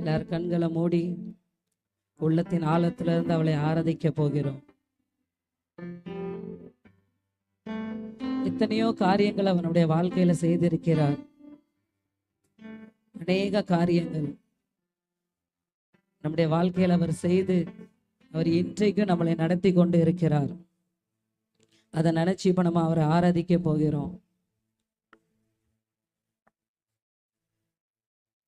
எல்லார் கண்களை மூடி உள்ளத்தின் ஆழத்துல இருந்து அவளை ஆராதிக்க போகிறோம். எத்தனையோ காரியங்கள் அவனுடைய வாழ்க்கையில செய்திருக்கிறார். அநேக காரியங்கள் நம்முடைய வாழ்க்கையில அவர் செய்து அவர் இன்றைக்கும் நம்மளை நடத்தி கொண்டு இருக்கிறார். அதை நினைச்சு இப்ப நம்ம அவரை ஆராதிக்க போகிறோம்.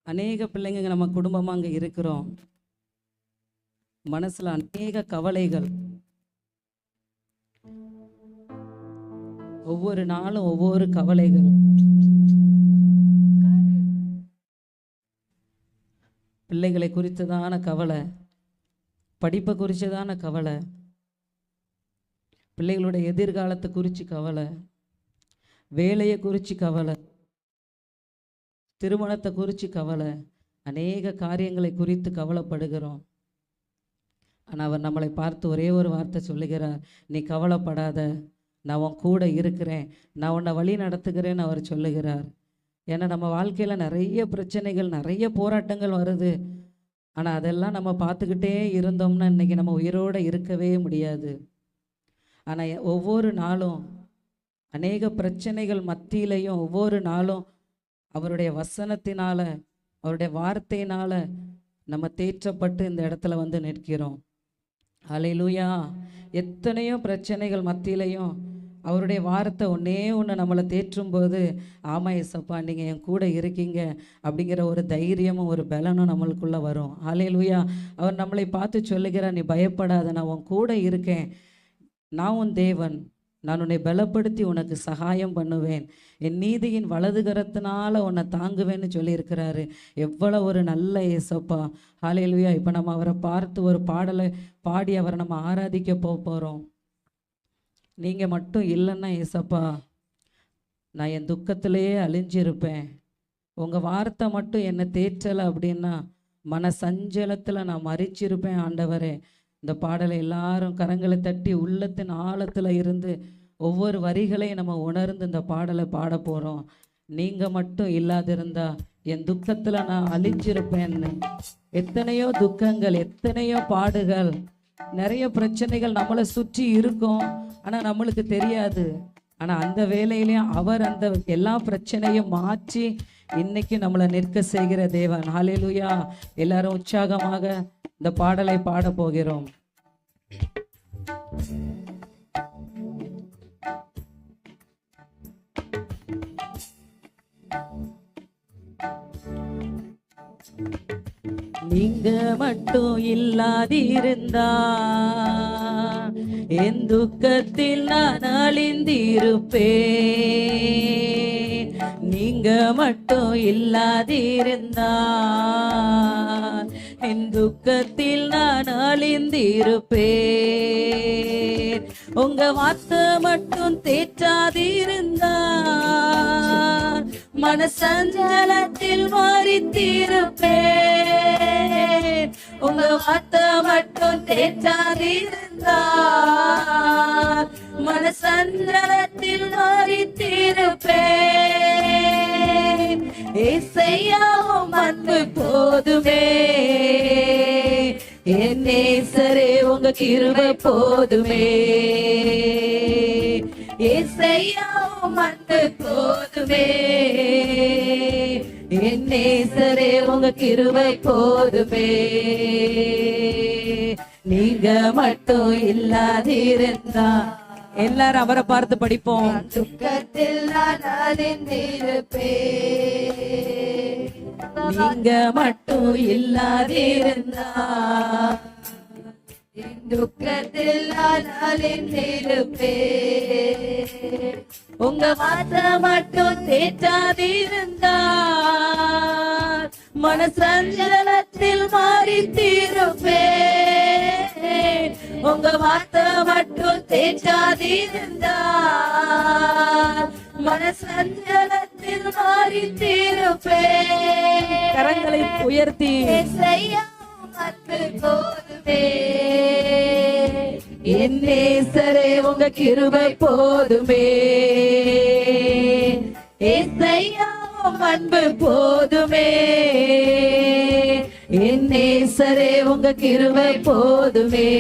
அநேக பிள்ளைங்க நம்ம குடும்பமாக அங்கே இருக்கிறோம். மனசில் அநேக கவலைகள். ஒவ்வொரு நாளும் ஒவ்வொரு கவலைகள். பிள்ளைகளை குறித்ததான கவலை. படிப்பை குறித்ததான கவலை. பிள்ளைகளோட எதிர்காலத்தை குறித்து கவலை. வேலையை குறித்து கவலை. திருமணத்தை குறித்து கவலை. அநேக காரியங்களை குறித்து கவலைப்படுகிறோம். ஆனால் அவர் நம்மளை பார்த்து ஒரே ஒரு வார்த்தை சொல்லுகிறார் நீ கவலைப்படாத நான் உன் கூட இருக்கிறேன் நான் உன்னை வழி நடத்துகிறேன்னு அவர் சொல்லுகிறார். ஏன்னா நம்ம வாழ்க்கையில் நிறைய பிரச்சனைகள் நிறைய போராட்டங்கள் வருது. ஆனால் அதெல்லாம் நம்ம பார்த்துக்கிட்டே இருந்தோம்னா இன்னைக்கு நம்ம உயிரோடு இருக்கவே முடியாது. ஆனால் ஒவ்வொரு நாளும் அநேக பிரச்சனைகள் மத்தியிலையும் ஒவ்வொரு நாளும் அவருடைய வசனத்தினால அவருடைய வார்த்தையினால நம்ம தேற்றப்பட்டு இந்த இடத்துல வந்து நிற்கிறோம். அலையிலூயா எத்தனையோ பிரச்சனைகள் மத்தியிலையும் அவருடைய வார்த்தை ஒன்றே ஒன்று நம்மளை தேற்றும் போது ஆமாம் ஏசப்பா நீங்கள் என் கூட இருக்கீங்க அப்படிங்கிற ஒரு தைரியமும் ஒரு பலனும் நம்மளுக்குள்ளே வரும். அலையிலூயா அவர் நம்மளை பார்த்து சொல்லுகிறார் நீ பயப்படாத நான் உன் கூட இருக்கேன். நான் உன் தேவன். நான் உன்னை பலப்படுத்தி உனக்கு சகாயம் பண்ணுவேன். என் நீதியின் வலதுகரத்தினால உன்னை தாங்குவேன்னு சொல்லியிருக்கிறாரு. எவ்வளவு ஒரு நல்ல ஏசப்பா ஹalleluya இப்போ நம்ம அவரை பார்த்து ஒரு பாடலை பாடி அவரை நம்ம ஆராதிக்க போக போகிறோம் நீங்கள் மட்டும் இல்லைன்னா ஏசப்பா நான் என் துக்கத்திலேயே அழிஞ்சிருப்பேன். உங்கள் வார்த்தை மட்டும் என்னை தேற்றலை அப்படின்னா மன சஞ்சலத்தில் நான் மறிச்சிருப்பேன் ஆண்டவரே. இந்த பாடலை எல்லாரும் கரங்களை தட்டி உள்ளத்தின் ஆழத்தில் இருந்து ஒவ்வொரு வரிகளையும் நம்ம உணர்ந்து இந்த பாடலை பாட போகிறோம் நீங்கள் மட்டும் இல்லாதிருந்தா என் துக்கத்தில் நான் அழிஞ்சிருப்பேன்னு. எத்தனையோ துக்கங்கள் எத்தனையோ பாடுகள் நிறைய பிரச்சனைகள் நம்மளை சுற்றி இருக்கும். ஆனால் நம்மளுக்கு தெரியாது. ஆனால் அந்த வேலையிலையும் அவர் அந்த எல்லா பிரச்சனையும் மாற்றி இன்னைக்கு நம்மளை நிற்க செய்கிற தேவன். ஹalleluya எல்லாரும் உற்சாகமாக இந்த பாடலை பாட போகிறோம். நீங்க மட்டும் இல்லாதிருந்தா என் துக்கத்தில் நான் அழிந்திருப்பேன். நீங்க மட்டும் இல்லாதிருந்தார். என் துக்கத்தில் நான் அழிந்திருப்பேன். உங்க வார்த்தை மட்டும் தேற்றாதிருந்தார். மனசஞ்சலத்தில் மாறித்திருப்பேன் உங்க வார்த்தை மட்டும் தேற்றாதிருந்தார் மனசஞ்சலத்தில் மாறித்திருப்பேன் இசையாவும் அன்பு போதுமே. என்னே சரே உங்க கிருபை போதுமே. இசையா அன்பு போதுமே. என் நேசரே உங்க கிருபை போதுமே. நீங்க மட்டும் இல்லாதிருந்தா. எல்லாரும் அவரை பார்த்து படிப்போம். துக்கத்தில் நீங்க மட்டும் இல்லாதிருந்தா. துக்கத்தில் உங்க வார்த்தை மட்டும் தேற்றாதிருந்தா மனசஞ்சலத்தில் மாறி தீருப்பேன் உங்க வார்த்தை மட்டும் தேற்றாதிருந்தா மனசஞ்சலத்தில் மாறி தீருப்பேன் கரங்களை உயர்த்தி. இசையாவும் அன்பு போதுமே என் நேசரே உங்க கிருபை போதுமே. இசையாவும் அன்பு போதுமே. என் நேசரே உங்க கிருபை போதுமே.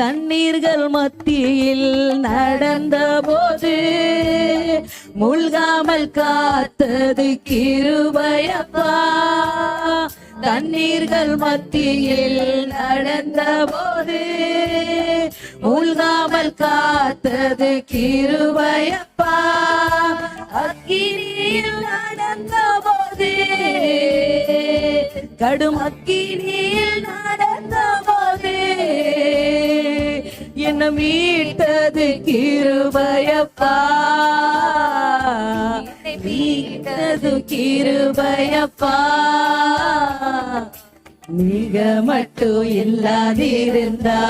தண்ணீர்கள் மத்தியில் நடந்த போது முழ்காமல் காத்தது கிருபையப்பா. தண்ணீர்கள் மத்தியில் நடந்த போது மூழ்காமல் காத்தது கிருபையப்பா. அக்கினியில் நடந்த போது கடும் அக்கினியில் நடந்த மீட்டது கிருபையப்பா. மீட்டது கிருபையப்பா. நீங்க மட்டும் இல்லாதிருந்தா.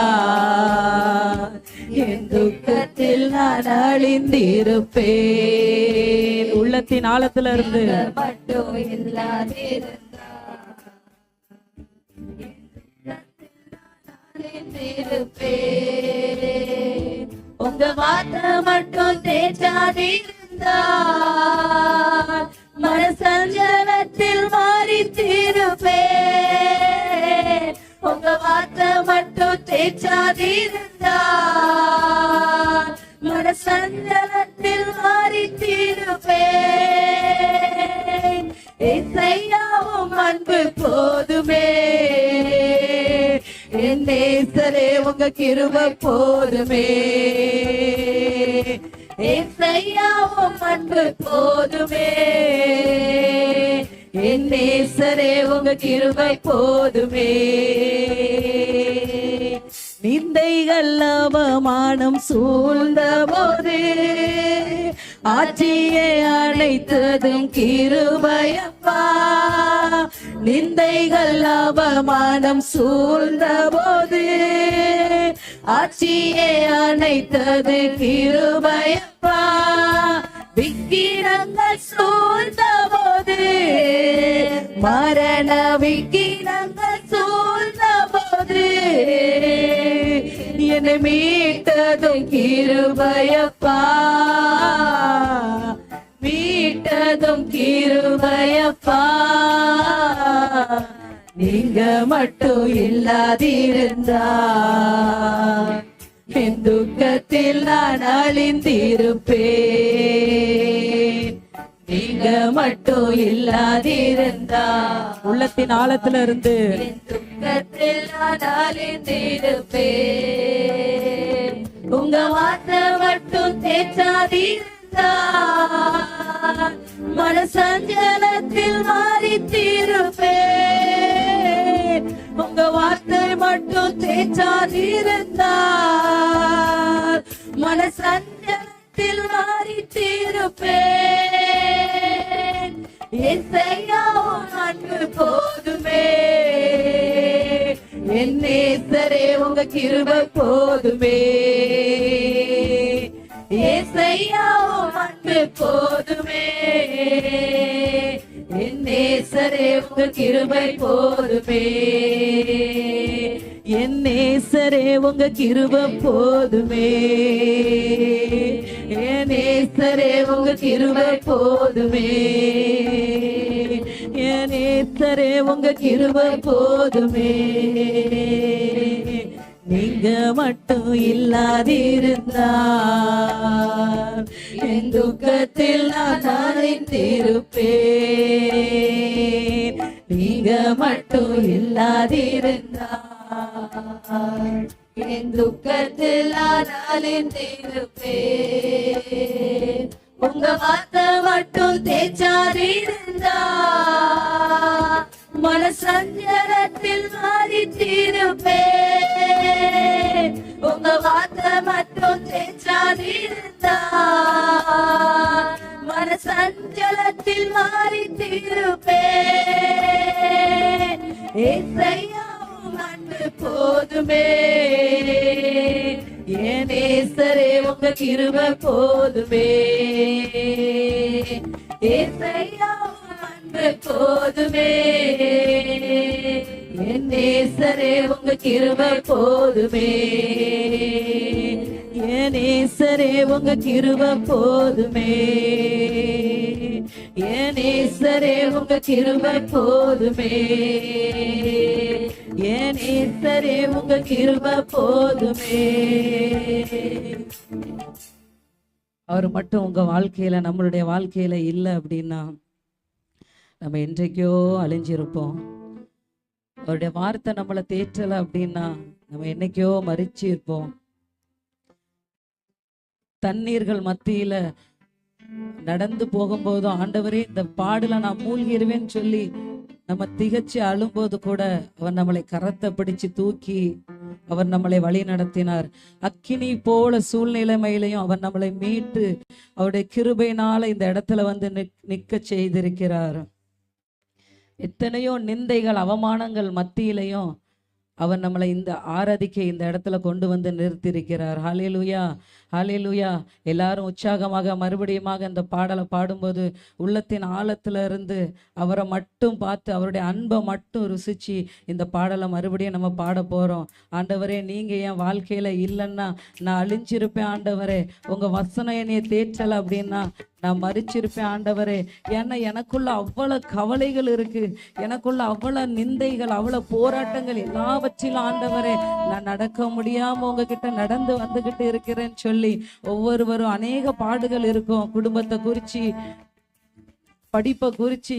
என் துக்கத்தில் நான் அழிந்திருப்பேன். உள்ளத்தின் ஆழத்துல இருந்து மட்டும் இல்லாதிருந்தா. இருப்பேன். உங்க வார்த்தை மட்டும் தேய்ச்சாதிருந்தா மனசஞ்சலத்தில் மாறி திருப்பேன் உங்க வார்த்தை மட்டும் தேய்ச்சாதிருந்தா மனசஞ்சலத்தில் மாறி திருப்பேன் அன்பு போதுமே. என் நேசரே உங்க கிருப போதுமே. என் இசையாவும் அன்பு போதுமே. என் நேசரே உங்க கிருபை போதுமே. நிந்தைகள் அவமானம் சூழ்ந்த போதே. ஆட்சியை அழைத்ததும் கிருபையப்பா. நிந்தைகள் அவமானம் சூழ்ந்த போது ஆட்சியை அணைத்தது கிருபையப்பா. விக்கிரங்கள் சூழ்ந்த போது மரண விக்கிரங்கள் சூழ்ந்த போது என்னை மீட்டதும் கிருபையப்பா. மீட்டதும் கிருபையப்பா. நீங்க மட்டும் இல்லாதிருந்தா. என் துக்கத்தில் நான் அழிந்திருப்பேன். மட்டும் இல்லாதிருந்தா. உள்ளத்தின் ஆழத்துல இருந்து துக்கத்தில் நான் உங்க வார்த்தை மட்டும் தேய்ச்சாதிருந்தா மனசஞ்சலத்தில் மாறி தீருப்பேன் உங்க வார்த்தை மட்டும் தேய்ச்சாதிருந்தா மனசஞ்சலத்தில் மாறி தீருப்பேன் அன்பு போதுமே. என் நேசரே உங்க கிருப போதுமே. ஏசையாவும் அன்பு போதுமே. என் நேசரே உங்க கிருபை போதுமே. என் நேசரே உங்க கிருப போதுமே. என் நேசரே உங்க கிருபை போதுமே. என் நேசரே உங்க கிருபை போதுமே. நீங்க மட்டும் இல்லாதிருந்தா என் துக்கத்தில் நான் அழிந்திருப்பேன் நீங்க மட்டும் இல்லாதிருந்தா என் துக்கத்தில் நான் ஆனாலிருப்பேன் தேய்ச்சாதிருந்தா மனசஞ்சலத்தில் மாறி திருப்பே அன்பு போதுமே. என் நேசரே உங்க கிருப போதுமே. ஏசையாவும் அன்பு போதுமே. என் நேசரே உங்க கிருப போதுமே. நேசரே உங்க கிருப போதுமே. நேசரே உங்க கிருப போதுமே. என் நேசரே உங்க கிருப போதுமே. அவர் மட்டும் உங்க வாழ்க்கையில நம்மளுடைய வாழ்க்கையில இல்லை அப்படின்னா நம்ம என்றைக்கோ அழிஞ்சிருப்போம். அவருடைய வார்த்தை நம்மளை தேற்றலை அப்படின்னா நம்ம என்னைக்கோ மறிச்சு இருப்போம் தண்ணீர்கள் மத்தியில நடந்து போகும்போதும் ஆண்டவரே இந்த பாடல நான் மூழ்கிடுவேன் சொல்லி நம்ம திகச்சு அழும்போது கூட அவர் நம்மளை கரத்தை பிடிச்சு தூக்கி அவர் நம்மளை வழி நடத்தினார். அக்கினி போல சூழ்நிலைமையிலையும் அவர் நம்மளை மீட்டு அவருடைய கிருபையினால இந்த இடத்துல வந்து நிக் நிக்க செய்திருக்கிறார். எத்தனையோ நிந்தைகள் அவமானங்கள் மத்தியிலையும் அவர் நம்மளை இந்த ஆராதிக்க இந்த இடத்துல கொண்டு வந்து நிறுத்தியிருக்கிறார். ஹalleluya ஹalleluya எல்லாரும் உற்சாகமாக மறுபடியுமாக இந்த பாடலை பாடும்போது உள்ளத்தின் ஆழத்துல இருந்து அவரை மட்டும் பார்த்து அவருடைய அன்பை மட்டும் ருசிச்சு இந்த பாடலை மறுபடியும் நம்ம பாட போகிறோம் ஆண்டவரே நீங்கள் என் வாழ்க்கையில் இல்லைன்னா நான் அழிஞ்சிருப்பேன். ஆண்டவரே உங்கள் வசனம் என்னைய தேற்றலை அப்படின்னா நான் மறிச்சிருப்பேன் ஆண்டவரே. ஏன்னா எனக்குள்ள அவ்வளவு கவலைகள் இருக்கு. எனக்குள்ள அவ்வளவு நிந்தைகள் அவ்வளவு போராட்டங்கள் எல்லாவற்றிலும் ஆண்டவரே நான் நடக்க முடியாம உங்ககிட்ட நடந்து வந்துகிட்டு இருக்கிறேன்னு சொல்லி ஒவ்வொருவரும் அநேக பாடுகள் இருக்கும். குடும்பத்தை குறிச்சு படிப்பை குறிச்சு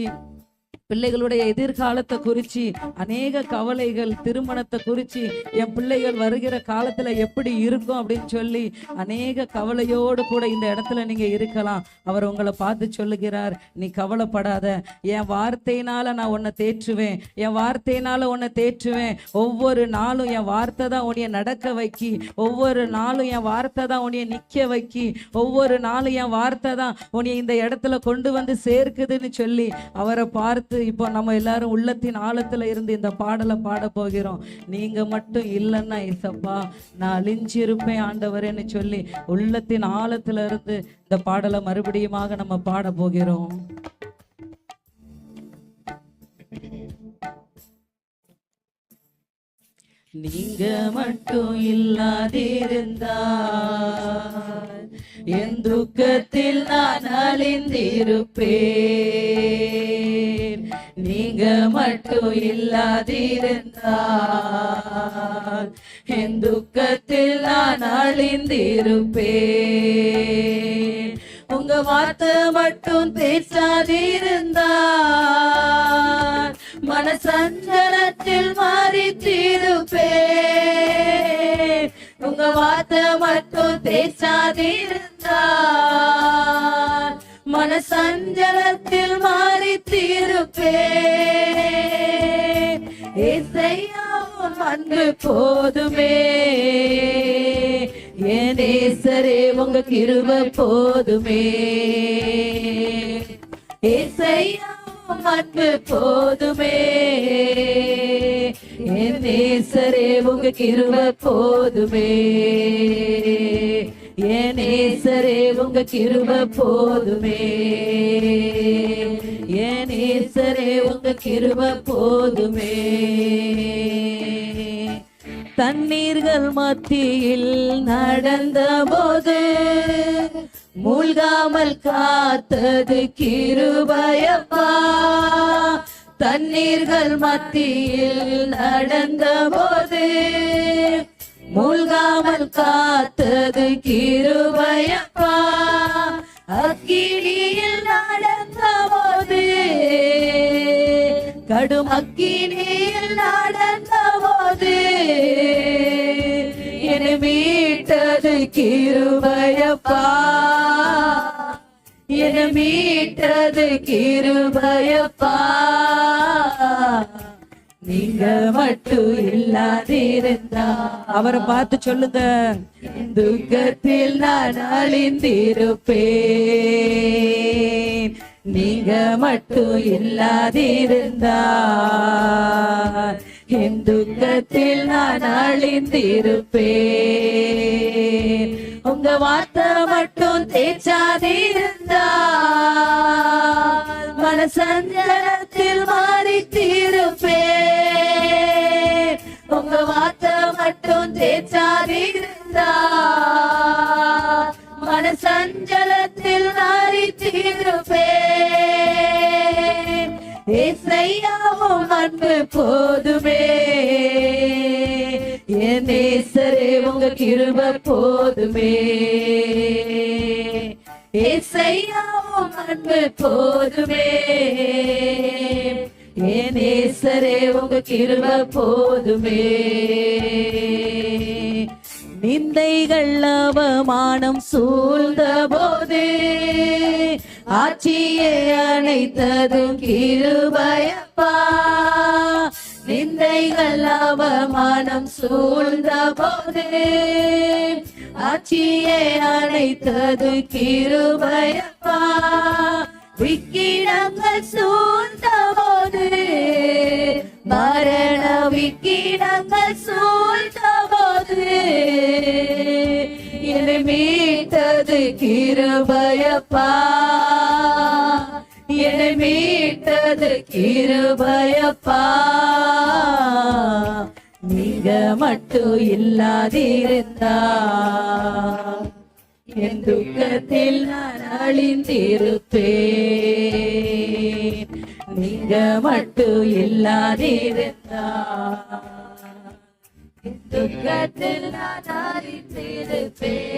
பிள்ளைகளுடைய எதிர்காலத்தை குறிச்சு அநேக கவலைகள் திருமணத்தை குறிச்சு என் பிள்ளைகள் வருகிற காலத்துல எப்படி இருக்கும் அப்படின்னு சொல்லி அநேக கவலையோடு கூட இந்த இடத்துல நீங்க இருக்கலாம். அவர் உங்களை பார்த்து சொல்லுகிறார் நீ கவலைப்படாத. என் வார்த்தையினால நான் உன்னை தேற்றுவேன். என் வார்த்தையினால உன்னை தேற்றுவேன். ஒவ்வொரு நாளும் என் வார்த்தை தான் உன்னைய நடக்க வைக்கி. ஒவ்வொரு நாளும் என் வார்த்தை தான் உன்னைய நிக்க வைக்கி. ஒவ்வொரு நாளும் என் வார்த்தை தான் உன்னைய இந்த இடத்துல கொண்டு வந்து சேர்க்குதுன்னு சொல்லி அவரை பார்த்து இப்போ நம்ம எல்லாரும் உள்ளத்தின் ஆழத்துல இருந்து இந்த பாடலை பாட போகிறோம். நீங்க மட்டும் இல்லைன்னா இசப்பா நான் அழிஞ்சிருப்பேன் ஆண்டவரேன்னு சொல்லி உள்ளத்தின் ஆழத்துல இருந்து இந்த பாடலை மறுபடியுமாக நம்ம பாட போகிறோம். நீங்க மட்டும் இல்லாதிருந்தால் என் துக்கத்தில் நான் அழிந்திருப்பேன். நீங்க மட்டும் இல்லாதிருந்தால் என் துக்கத்தில் நான் அழிந்திருப்பேன். உங்க வார்த்தை மட்டும் பேசாதிருந்தால் மனசஞ்சலத்தில் மாறி தீருப்பே உங்க வார்த்தை மட்டும் பேசாதிருந்தால் மனசஞ்சலத்தில் மாறி தீருப்பே ஏசையா உன் அன்பு போதுமே. என் நேசரே உங்க கிருப போதுமே. ஏசையா அன்பு போதுமே. என் நேசரே உங்க கிருப போதுமே. என் நேசரே உங்க கிருப போதுமே. என் நேசரே உங்க கிருப போதுமே. தண்ணீர்கள் மத்தியில் நடந்த போது மூழ்காமல் காத்தது கிருபயப்பா. தண்ணீர்கள் மத்தியில் நடந்த போது மூழ்காமல் காத்தது கிருபயப்பா. அக்கினியில் நடந்த போது கடும் அக்கினியில் நடந்த போது என்னை மீட்டது கிருபயப்பா. என்னை மீட்டது கிருபயப்பா. நீங்க மட்டும் இல்லாதிருந்தா. அவரை பார்த்து சொல்லுங்க. துக்கத்தில் நான் அழிந்திருப்பேன். நீங்க மட்டும் இல்லாதிருந்தா. என் துக்கத்தில் நான் அழிந்திருப்பேன். உங்க வார்த்தை மட்டும் தேச்சாதிருந்தா மனசஞ்சலத்தில் மாறி தீருப்பேன் உங்க வார்த்தை மட்டும் தேய்ச்சாதிருந்தா மனசஞ்சலத்தில் மாறித்திருப்பேன். அன்பு போதுமே. என் நேசரே உங்க கிருப போதுமே. ஏசையாவும் அன்பு போதுமே. என் நேசரே உங்க கிருப போதுமே. நிந்தைகள் அவமானம் சூழ்ந்த போது. ஆட்சியை அணைத்ததும் கிருபயப்பா. நிந்தைகள் அவமானம் சூழ்ந்த போது. ஆட்சியை அணைத்தது கிருபயப்பா. விக்கிடங்கள் சூழ்ந்த போது மரண விக்கிடங்கள் சூழ்ந்த போது என்னை மீட்டது கிருபயப்பா. என்னை மீட்டது கிருபயப்பா. நீங்க மட்டும் இல்லாதிருந்தா. என் துக்கத்தில் நான் அழிந்திருப்பேன். நீங்க மட்டும் இல்லாதிருந்தா என் துக்கத்தில் நான் அழிந்திருப்பேன்.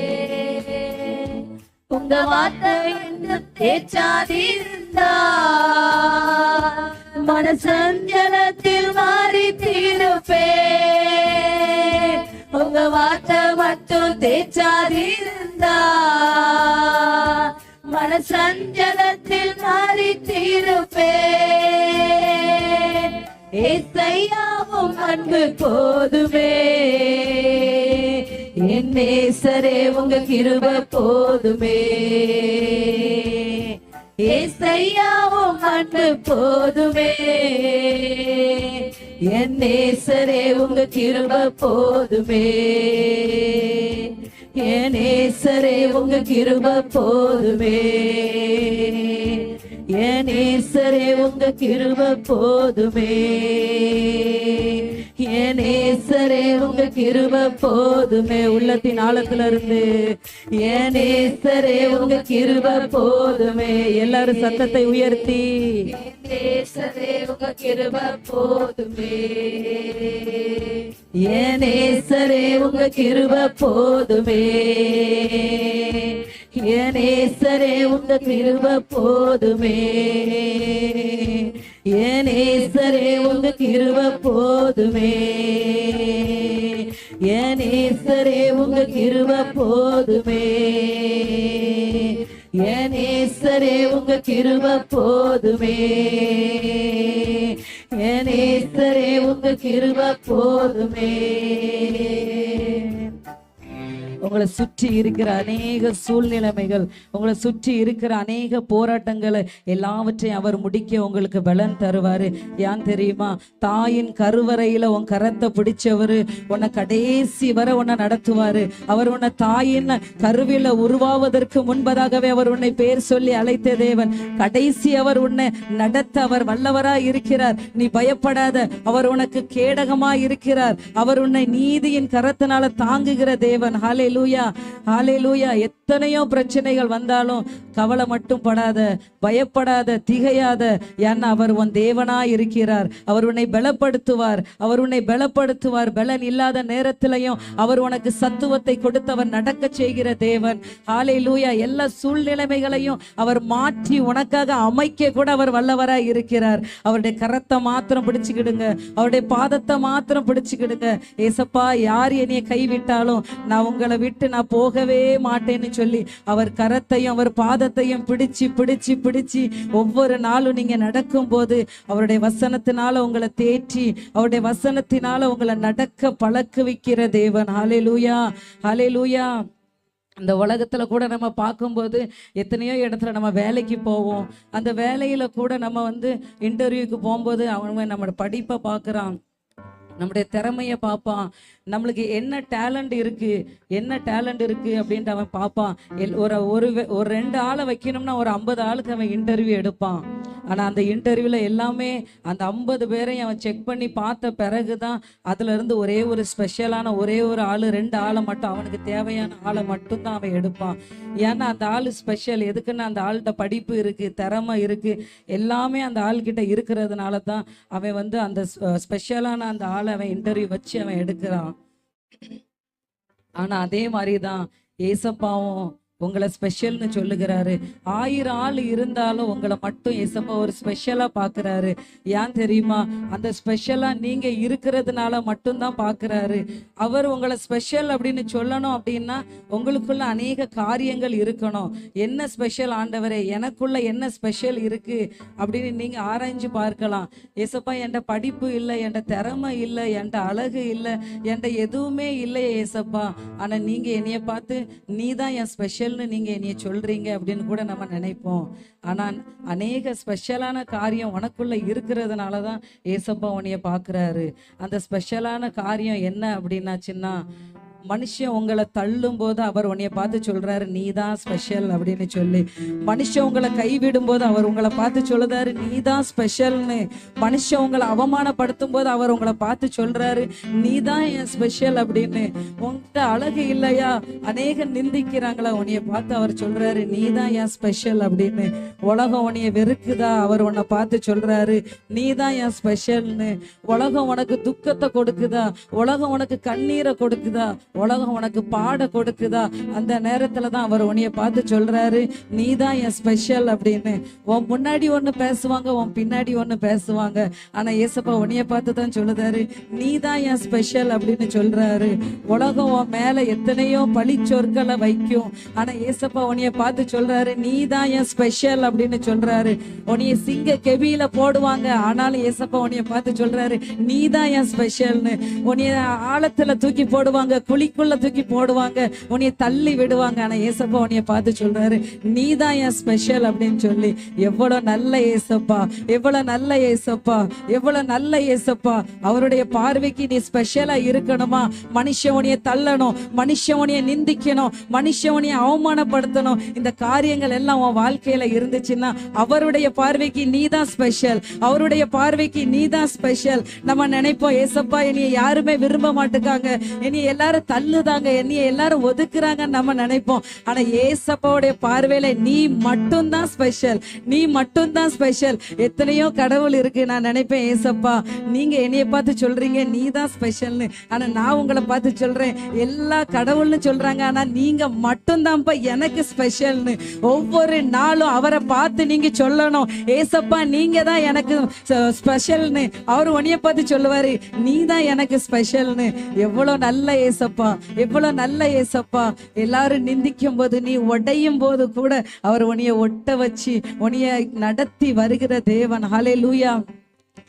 உங்க வார்த்தை என்று தேச்சாதிருந்தா மனசஞ்சலத்தில் மாறி தீருப்பேன் உங்க வார்த்தை மட்டும் தேச்சாதிருந்தா மனசஞ்சலத்தில் மாறி தீருப்பேன் ஏசையாவும் அன்பு போதுமே. என் நேசரே உங்க கிருப போதுமே. ஏசையாவும் அன்பு போதுமே. என் நேசரே உங்க கிருப போதுமே. என் நேசரே உங்க கிருப போதுமே. என் நேசரே உங்க கிருப போதுமே. ஏன் ஏசரே உங்க கிருப போதுமே. உள்ளத்தின் ஆழத்துல இருந்து ஏன் ஏசரே உங்க கிருப போதுமே. எல்லாரும் சத்தத்தை உயர்த்தி. உங்க கிருப போதுமே ஏன் ஏசரே உங்க கிருப போதுமே. ஏன் ஏசரே உங்க கிருப போதுமே. ஏனேசரே உங்க கிருப போதுமே. ஏனேசரே உங்க கிருப போதுமே. ஏனேசரே உங்க கிருப போதுமே. ஏனேசரே உங்க கிருப போதுமே. உங்களை சுற்றி இருக்கிற அநேக சூழ்நிலைமைகள் உங்களை சுற்றி இருக்கிற அநேக போராட்டங்களை எல்லாவற்றையும் அவர் முடிக்க உங்களுக்கு பலன் தருவாரு. ஏன் தெரியுமா? தாயின் கருவறையில உன் கரத்தை பிடிச்சவரு உன்னை கடைசி வரை உன்னை நடத்துவாரு. அவர் உன்னை தாயின் கருவில உருவாவதற்கு முன்பதாகவே அவர் உன்னை பேர் சொல்லி அழைத்த தேவன். கடைசி அவர் உன்னை நடத்த அவர் வல்லவரா இருக்கிறார். நீ பயப்படாத அவர் உனக்கு கேடகமா இருக்கிறார். அவர் உன்னை நீதியின் கரத்தினால தாங்குகிற தேவன். ஹாலே லூயா ஹாலே லூயா எத்தனையோ பிரச்சனைகள் வந்தாலும் கவலை மட்டும் படாத பயப்படாத திகையாத. ஏன்னா அவர் உன் தேவனா இருக்கிறார் அவர் உன்னை பலப்படுத்துவார். அவர் உன்னை பலப்படுத்துவார். பலன் இல்லாத நேரத்திலையும் அவர் உனக்கு சத்துவத்தை கொடுத்து அவர் நடக்க செய்கிற தேவன். ஹாலே லூயா எல்லா சூழ்நிலைமைகளையும் அவர் மாற்றி உனக்காக அமைக்க கூட அவர் வல்லவராய் இருக்கிறார். அவருடைய கரத்தை மாத்திரம் பிடிச்சுக்கிடுங்க. அவருடைய பாதத்தை மாத்திரம் பிடிச்சுக்கிடுங்க. ஏசப்பா யார் என்னைய கைவிட்டாலும் நான் உங்களை விட்டு நான் போகவே மாட்டேன்னு சொல்லி அவர் கரத்தையும் அவர் பாதத்தையும் பிடிச்சு பிடிச்சு பிடிச்சு ஒவ்வொரு நாளும் நீங்க நடக்கும்போது அவருடைய வசனத்தினால உங்களை தேற்றி அவருடைய வசனத்தினால உங்களை நடக்க பழக்க வைக்கிற தேவன். ஹாலே லூயா ஹாலே லூயா அந்த உலகத்துல கூட நம்ம பார்க்கும்போது எத்தனையோ இடத்துல நம்ம வேலைக்கு போவோம். அந்த வேலையில கூட நம்ம வந்து இன்டர்வியூக்கு போகும்போது அவங்க நம்மளோட படிப்பை பார்க்குறான். நம்முடைய திறமையை பார்ப்பான். நம்மளுக்கு என்ன டேலண்ட் இருக்கு என்ன டேலண்ட் இருக்கு அப்படின்ட்டு அவன் பார்ப்பான். எல்- ஒரு ஒரு ஒரு ரெண்டு ஆளை வைக்கணும்னா ஒரு ஐம்பது ஆளுக்கு அவன் இன்டர்வியூ எடுப்பான். ஆனால் அந்த இன்டர்வியூவில் எல்லாமே அந்த ஐம்பது பேரையும் அவன் செக் பண்ணி பார்த்த பிறகு தான் அதுலேருந்து ஒரே ஒரு ஸ்பெஷலான ஒரே ஒரு ஆள் ரெண்டு ஆளை மட்டும் அவனுக்கு தேவையான ஆளை மட்டும்தான் அவன் எடுப்பான். ஏன்னா அந்த ஆள் ஸ்பெஷல் எதுக்குன்னு அந்த ஆள்கிட்ட படிப்பு இருக்குது திறமை இருக்கு. எல்லாமே அந்த ஆள்கிட்ட இருக்கிறதுனால தான் அவன் வந்து அந்த ஸ்பெஷலான அந்த ஆளை அவன் இன்டர்வியூ வச்சு அவன் எடுக்கிறான். ஆனால் அதே மாதிரி தான் ஏசப்பாவும் உங்களை ஸ்பெஷல்னு சொல்லுகிறாரு. ஆயிரம் ஆள் இருந்தாலும் உங்களை மட்டும் ஏசப்பா ஒரு ஸ்பெஷலா பாக்குறாரு. ஏன் தெரியுமா? அந்த ஸ்பெஷலா நீங்க இருக்கிறதுனால மட்டும்தான் பாக்குறாரு. அவர் உங்களை ஸ்பெஷல் அப்படின்னு சொல்லணும் அப்படின்னா உங்களுக்குள்ள அநேக காரியங்கள் இருக்கணும். என்ன ஸ்பெஷல் ஆண்டவரே? எனக்குள்ள என்ன ஸ்பெஷல் இருக்கு? அப்படின்னு நீங்க ஆராய்ஞ்சு பார்க்கலாம். ஏசப்பா என்ட படிப்பு இல்லை என்கிட்ட திறமை இல்லை என்கிட்ட அழகு இல்லை என்கிட்ட எதுவுமே இல்லையே ஏசப்பா ஆனா நீங்க என்னைய பார்த்து நீ தான் என் ஸ்பெஷல் ஸ்பெஷல்னு நீங்க என்னைய சொல்றீங்க அப்படின்னு கூட நம்ம நினைப்போம். ஆனா அநேக ஸ்பெஷலான காரியம் உனக்குள்ள இருக்கிறதுனால தான் ஏசப்பா உன்னைய பார்க்குறாரு அந்த ஸ்பெஷலான காரியம் என்ன அப்படின்னாச்சுன்னா மனுஷன் உங்களை தள்ளும் போது அவர் உன்னைய பார்த்து சொல்றாரு நீ தான் ஸ்பெஷல் அப்படின்னு சொல்லி. மனுஷன் உங்களை கைவிடும் போது அவர் உங்களை பார்த்து சொல்லுறாரு நீ தான் ஸ்பெஷல்னு மனுஷன் உங்களை அவமானப்படுத்தும் போது அவர் உங்களை பார்த்து சொல்றாரு நீ தான் என் ஸ்பெஷல் அப்படின்னு. உன்கிட்ட அழகு இல்லையா? அநேக நிந்திக்கிறாங்களா உன்னைய பார்த்து அவர் சொல்றாரு நீ தான் என் ஸ்பெஷல் அப்படின்னு. உலகம் உன்னைய வெறுக்குதா? அவர் உன்னை பார்த்து சொல்றாரு நீ தான் என் ஸ்பெஷல்னு உலகம் உனக்கு துக்கத்தை கொடுக்குதா? உலகம் உனக்கு கண்ணீரை கொடுக்குதா? உலகம் உனக்கு பாட கொடுக்குதா? அந்த நேரத்துல தான் அவர் உன்னைய பார்த்து சொல்றாரு நீ தான் என் ஸ்பெஷல் அப்படின்னு. உன் முன்னாடி ஒன்று பேசுவாங்க உன் பின்னாடி ஒன்று பேசுவாங்க. ஆனா ஏசப்பா உன்னைய பார்த்து தான் சொல்லுதாரு நீ தான் என் ஸ்பெஷல் அப்படின்னு சொல்றாரு. உலகம் உன் மேல எத்தனையோ பழி சொற்களை வைக்கும். ஆனா ஏசப்பா உன்னைய பார்த்து சொல்றாரு நீ தான் என் ஸ்பெஷல் அப்படின்னு சொல்றாரு. உன்னைய சிங்க கெவியில போடுவாங்க ஆனாலும் ஏசப்பா உன்னைய பார்த்து சொல்றாரு நீ தான் என் ஸ்பெஷல்னு உன்னைய ஆழத்துல தூக்கி போடுவாங்க குழி குழிக்குள்ள தூக்கி போடுவாங்க. உன்னைய தள்ளி விடுவாங்க. ஆனா ஏசப்பா உன்னைய பார்த்து சொல்றாரு நீ தான் என் ஸ்பெஷல் அப்படின்னு சொல்லி. எவ்வளவு நல்ல ஏசப்பா. எவ்வளவு நல்ல ஏசப்பா. எவ்வளவு நல்ல ஏசப்பா. அவருடைய பார்வைக்கு நீ ஸ்பெஷலா இருக்கணுமா? மனுஷன் தள்ளணும். மனுஷன் நிந்திக்கணும். மனுஷன் அவமானப்படுத்தணும். இந்த காரியங்கள் எல்லாம் உன் வாழ்க்கையில இருந்துச்சுன்னா அவருடைய பார்வைக்கு நீ தான் ஸ்பெஷல் அவருடைய பார்வைக்கு நீ தான் ஸ்பெஷல் நம்ம நினைப்போம் ஏசப்பா என்னைய யாருமே விரும்ப மாட்டுக்காங்க. என்னைய எல்லாரும் தள்ளுதாங்க. என்னைய எல்லாரும் ஒதுக்குறாங்கன்னு நம்ம நினைப்போம். ஆனா ஏசப்பாவுடைய பார்வையில நீ மட்டும்தான் ஸ்பெஷல் நீ மட்டும்தான் ஸ்பெஷல் எத்தனையோ கடவுள் இருக்கு நான் நினைப்பேன் ஏசப்பா. நீங்க என்னைய பார்த்து சொல்றீங்க நீ தான் ஸ்பெஷல்னு ஆனா நான் உங்களை பார்த்து சொல்றேன். எல்லா கடவுள்னு சொல்றாங்க ஆனா நீங்க மட்டும்தான்ப்பா எனக்கு ஸ்பெஷல்னு ஒவ்வொரு நாளும் அவரை பார்த்து நீங்க சொல்லணும். ஏசப்பா நீங்க தான் எனக்கு ஸ்பெஷல்னு அவர் உன்னைய பார்த்து சொல்லுவாரு நீ தான் எனக்கு ஸ்பெஷல்னு எவ்வளவு நல்ல ஏசப்பா. எவ்வளவு நல்ல ஏசப்பா. எல்லாரும் நிந்திக்கும் போது நீ உடையும் போது கூட அவர் உனிய ஒட்ட வச்சு உனிய நடத்தி வருகிற தேவன். ஹலே லூயா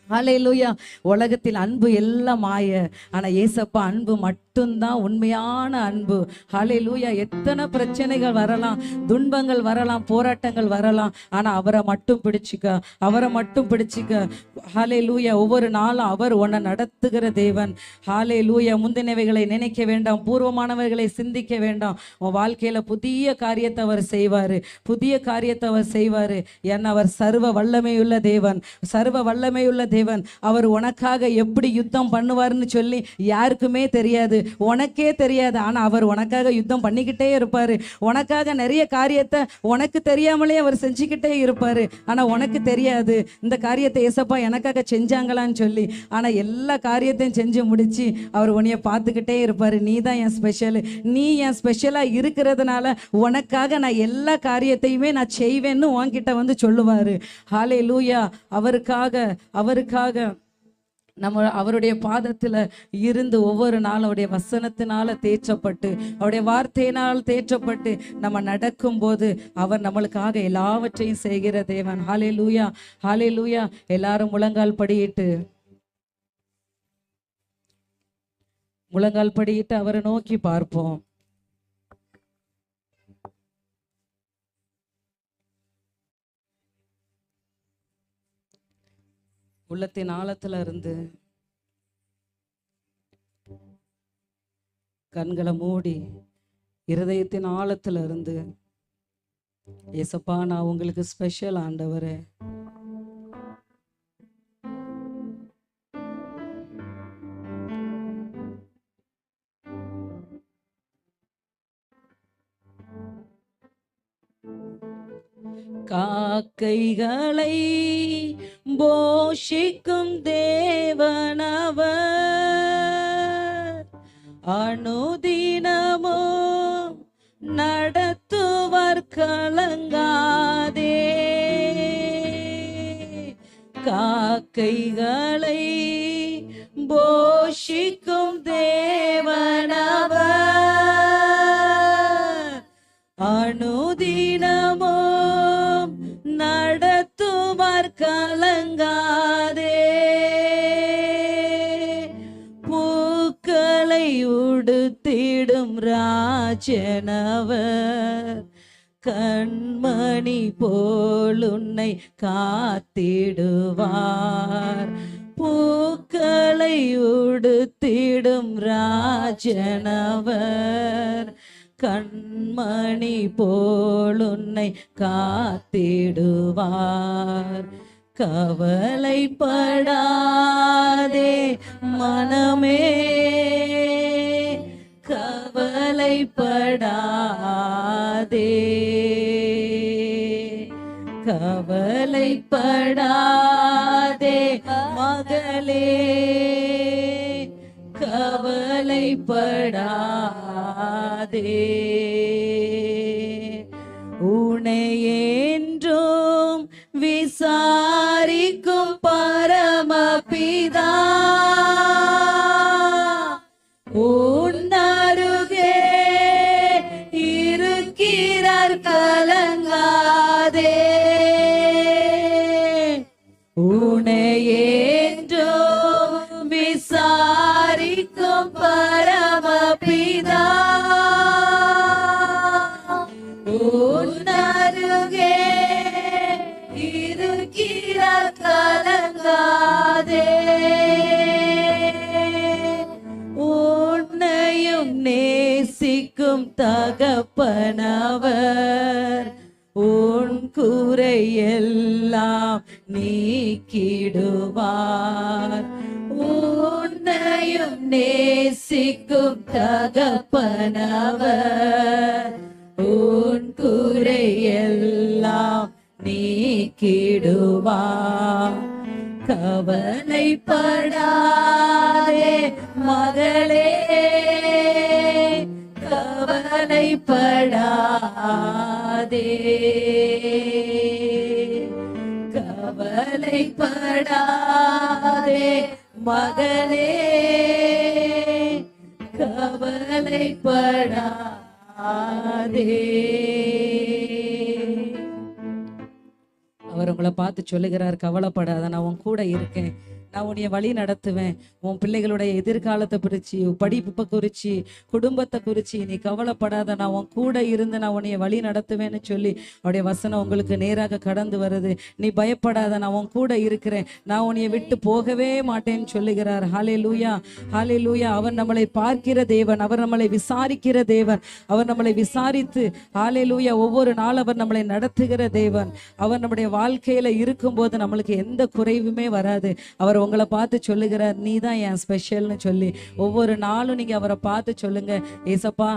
ஹalleluya உலகத்தில் அன்பு எல்லாம் மாய ஆனா ஏசப்பா அன்பு மட்டும் மட்டும்தான் உண்மையான அன்பு. ஹலிலூயா எத்தனை பிரச்சனைகள் வரலாம். துன்பங்கள் வரலாம். போராட்டங்கள் வரலாம். ஆனா அவரை மட்டும் பிடிச்சிக்க. அவரை மட்டும் பிடிச்சுக்க. லூயா ஒவ்வொரு நாளும் அவர் உன்னை நடத்துகிற தேவன். ஹalleluya. முந்தினவைகளை நினைக்க வேண்டாம். பூர்வமானவர்களை சிந்திக்க வேண்டாம். உன் வாழ்க்கையில புதிய காரியத்தை அவர் செய்வாரு. புதிய காரியத்தை அவர் செய்வாரு. ஏன்னா அவர் சர்வ வல்லமையுள்ள தேவன். சர்வ வல்லமையுள்ள தேவன். அவர் உனக்காக எப்படி யுத்தம் பண்ணுவார்னு சொல்லி யாருக்குமே தெரியாது. உனக்கே தெரியாது. ஆனால் அவர் உனக்காக யுத்தம் பண்ணிக்கிட்டே இருப்பார். உனக்காக நிறைய காரியத்தை உனக்கு தெரியாமலே அவர் செஞ்சுக்கிட்டே இருப்பார். ஆனால் உனக்கு தெரியாது. இந்த காரியத்தை ஏசப்பா எனக்காக செஞ்சாங்களான்னு சொல்லி. ஆனால் எல்லா காரியத்தையும் செஞ்சு முடித்து அவர் உன்னைய பார்த்துக்கிட்டே இருப்பார். நீ தான் என் ஸ்பெஷலு நீ என் ஸ்பெஷலாக இருக்கிறதுனால உனக்காக நான் எல்லா காரியத்தையுமே நான் செய்வேன்னு உன்கிட்ட வந்து சொல்லுவார். ஹாலே லூயா அவருக்காக அவருக்காக. நம்ம அவருடைய பாதத்துல இருந்து ஒவ்வொரு நாளும் அவருடைய வசனத்தினால தேற்றப்பட்டு அவருடைய வார்த்தையினால் தேற்றப்பட்டு நம்ம நடக்கும் போது அவர் நம்மளுக்காக எல்லாவற்றையும் செய்கிற தேவன். ஹாலே லூயா ஹாலே லூயா எல்லாரும் முழங்கால் படியிட்டு. முழங்கால் படியிட்டு அவரை நோக்கி பார்ப்போம். உள்ளத்தின் ஆழத்துல இருந்து கண்களை மூடி இருதயத்தின் ஆழத்துல இருந்து ஏசப்பா நான் உங்களுக்கு ஸ்பெஷல் ஆண்டவரே. வாக்கைகளை போஷிக்கும் தேவனவர். அணுதினமோ நடத்துவர் கலங்காதே. காக்கைகளை போஷிக்கும் தேவனவர். ராஜனவர் கண்மணி போலுன்னை காத்திடுவார். பூக்களை உடுத்திடும் ராஜனவர். கண்மணி போலுன்னை காத்திடுவார். கவலைப்படாதே மனமே. கவலைப்படாதே. கவலைப்படாதே மகளே. கவலைப்படாதே. உனையென்றும் விசாரிக்கும் பரமபிதா. தகப்பனவர். உன் குறையெல்லாம் நீக்கிடுவார். உன்னையும் நேசிக்கும் தகப்பனவர். உன் குறையெல்லாம் நீக்கிடுவார். கவலைப்படாதே மகளே. கவலைப்படாதே கவலைப்படாதே மகளே. கவலைப்படாதே அவர் உங்களை பார்த்து சொல்லுகிறார் கவலைப்படாத நான் உன் கூட இருக்கேன். நான் உன்னைய வழி நடத்துவேன். உன் பிள்ளைகளுடைய எதிர்காலத்தை குறிச்சு படிப்பை குறிச்சு குடும்பத்தை குறிச்சு நீ கவலைப்படாத. நான் உன் கூட இருந்து நான் உன்னைய வழி நடத்துவேன்னு சொல்லி அவருடைய வசனம் உங்களுக்கு நேராக கடந்து வருது. நீ பயப்படாத நான் உன் கூட இருக்கிறேன். நான் உன்னைய விட்டு போகவே மாட்டேன்னு சொல்லுகிறார். ஹாலே லூயா ஹாலே லூயா அவர் நம்மளை பார்க்கிற தேவன். அவர் நம்மளை விசாரிக்கிற தேவன். அவர் நம்மளை விசாரித்து ஹாலே லூயா ஒவ்வொரு நாள் அவர் நம்மளை நடத்துகிற தேவன். அவர் நம்முடைய வாழ்க்கையில இருக்கும்போது நம்மளுக்கு எந்த குறைவுமே வராது. அவர் உங்களை பார்த்து சொல்லுகிறார் நீ தான் என் ஸ்பெஷல்னு சொல்லி. ஒவ்வொரு நாளும் நீங்கள் அவரை பார்த்து சொல்லுங்க ஏசப்பா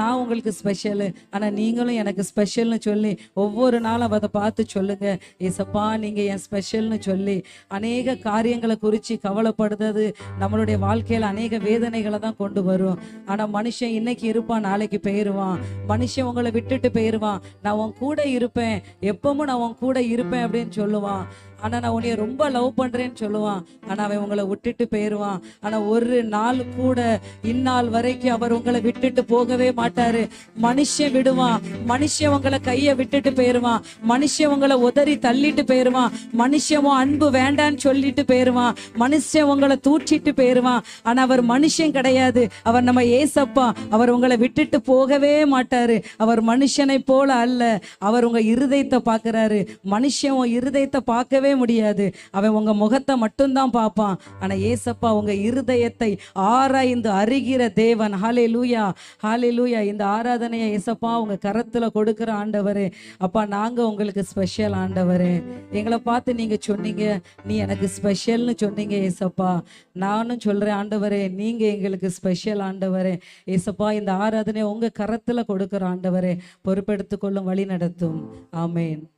நான் உங்களுக்கு ஸ்பெஷலு ஆனால் நீங்களும் எனக்கு ஸ்பெஷல்னு சொல்லி. ஒவ்வொரு நாளும் அவரை பார்த்து சொல்லுங்க ஏசப்பா நீங்கள் என் ஸ்பெஷல்னு சொல்லி. அநேக காரியங்களை குறித்து கவலைப்படுறது நம்மளுடைய வாழ்க்கையில் அநேக வேதனைகளை தான் கொண்டு வரும். ஆனால் மனுஷன் இன்னைக்கு இருப்பான் நாளைக்கு போயிடுவான் மனுஷன் உங்களை விட்டுட்டு போயிடுவான் நான் உன் கூட இருப்பேன் எப்பவும் நான் உன் கூட இருப்பேன் அப்படின்னு சொல்லுவான். ஆனா நான் உன்னைய ரொம்ப லவ் பண்றேன்னு சொல்லுவான். ஆனா அவன் உங்களை விட்டுட்டு போயிருவான். ஆனா ஒரு நாள் கூட இந்நாள் வரைக்கும் அவர் உங்களை விட்டுட்டு போகவே மாட்டாரு. மனுஷன் விடுவான். மனுஷன் உங்களை கைய விட்டுட்டு போயிருவான். மனுஷன் உங்களை உதறி தள்ளிட்டு போயிருவான். மனுஷன் அன்பு வேண்டான்னு சொல்லிட்டு போயிருவான். மனுஷன் உங்களை தூற்றிட்டு போயிருவான். ஆனா அவர் மனுஷன் கிடையாது. அவர் நம்ம ஏசப்பா. அவர் உங்களை விட்டுட்டு போகவே மாட்டாரு. அவர் மனுஷனை போல அல்ல. அவர் உங்க இருதயத்தை பாக்குறாரு மனுஷன் இருதயத்தை பார்க்கவே முடியாது. அவன் உங்க முகத்தை மட்டும்தான் பார்ப்பான். ஆனா ஏசப்பா உங்க இருதயத்தை ஆராய்ந்து அறிகிற தேவன். ஹாலே லூயா ஹாலே லூயா இந்த ஆராதனையை ஏசப்பா உங்க கரத்துல கொடுக்கிற ஆண்டவரே. அப்பா நாங்க உங்களுக்கு ஸ்பெஷல் ஆண்டவர். எங்களை பார்த்து நீங்க சொன்னீங்க. நீ எனக்கு ஸ்பெஷல்னு சொன்னீங்க ஏசப்பா. நானும் சொல்றேன் ஆண்டவரே நீங்க எங்களுக்கு ஸ்பெஷல் ஆண்டவரே. ஏசப்பா இந்த ஆராதனை உங்க கரத்துல கொடுக்கிற ஆண்டவரே. பொறுப்பெடுத்துக்கொள்ளும் வழி நடத்தும் ஆமேன்